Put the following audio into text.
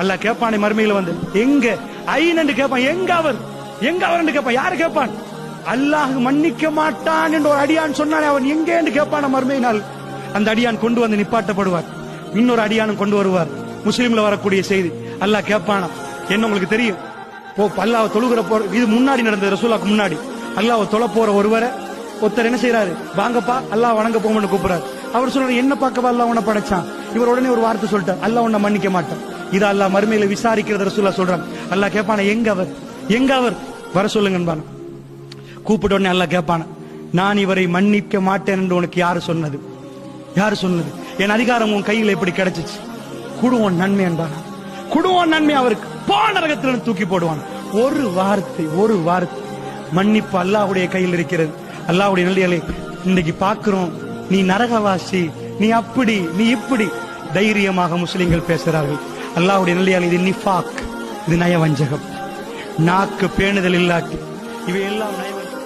அல்லாஹ் கேட்பானே மறுமையில வந்து எங்க? ஐநண்டு கேட்பான் எங்க அவர்? எங்க அவர் கேட்பான் யாரு கேட்பான் அல்லாஹ் மன்னிக்க மாட்டான் என்று ஒரு அடியான் சொன்னானே அவன் எங்கே என்று கேட்பான மறுமையினால் அந்த அடியான் கொண்டு வந்து நிப்பாட்டப்படுவார். இன்னொரு அடியானும் கொண்டு வருவார். முஸ்லீம்ல வரக்கூடிய செய்தி அல்லாஹ் கேட்பானா என்ன உங்களுக்கு தெரியும்? போ அல்லாஹ் தொழுகிற போற இது முன்னாடி நடந்தது ரசூலாக்கு முன்னாடி. அல்லாஹ் தொலை போற ஒருவரை ஒருத்தர் என்ன செய்யறாரு வாங்கப்பா அல்லாஹ் வணங்க போங்கன்னு கூப்பிடுறாரு. அவர் சொல்றாரு என்ன பார்க்கவா அல்லாஹ் உன படைச்சான்? இவர் உடனே ஒரு வார்த்தை சொல்லிட்டார். அல்லா உன்னை மன்னிக்க மாட்டான். இது அல்லா மறுமையில விசாரிக்கிறத ரசூலா சொல்றாங்க அல்லா கேட்பானா எங்க அவர்? எங்க அவர்? வர சொல்லுங்க கூப்பிட்ட உடனே அல்லாஹ் கேட்பான நான் இவரை மன்னிக்க மாட்டேன் என்று உனக்கு யாரு சொன்னது? யாரு சொன்னது? என் அதிகாரம் உன் கையில் எப்படி கிடைச்சிச்சு? குடுவோன் நன்மை என்பானா குடுவோன் நன்மை அவருக்கு. போனரகத்தில் தூக்கி போடுவான். ஒரு வார்த்தை ஒரு வார்த்தை. மன்னிப்பு அல்லாஹுடைய கையில் இருக்கிறது. அல்லாஹுடைய நல்லியலை இன்னைக்கு பாக்குறோம் நீ நரகவாசி. நீ அப்படி நீ இப்படி. தைரியமாக முஸ்லிம்கள் பேசுகிறார்கள். அல்லாவுடைய நிலையால் இது நிஃபாக் இது நயவஞ்சகம். நாக்கு பேணுதல் இல்லாட்டி இவையெல்லாம் நயவஞ்சகம்.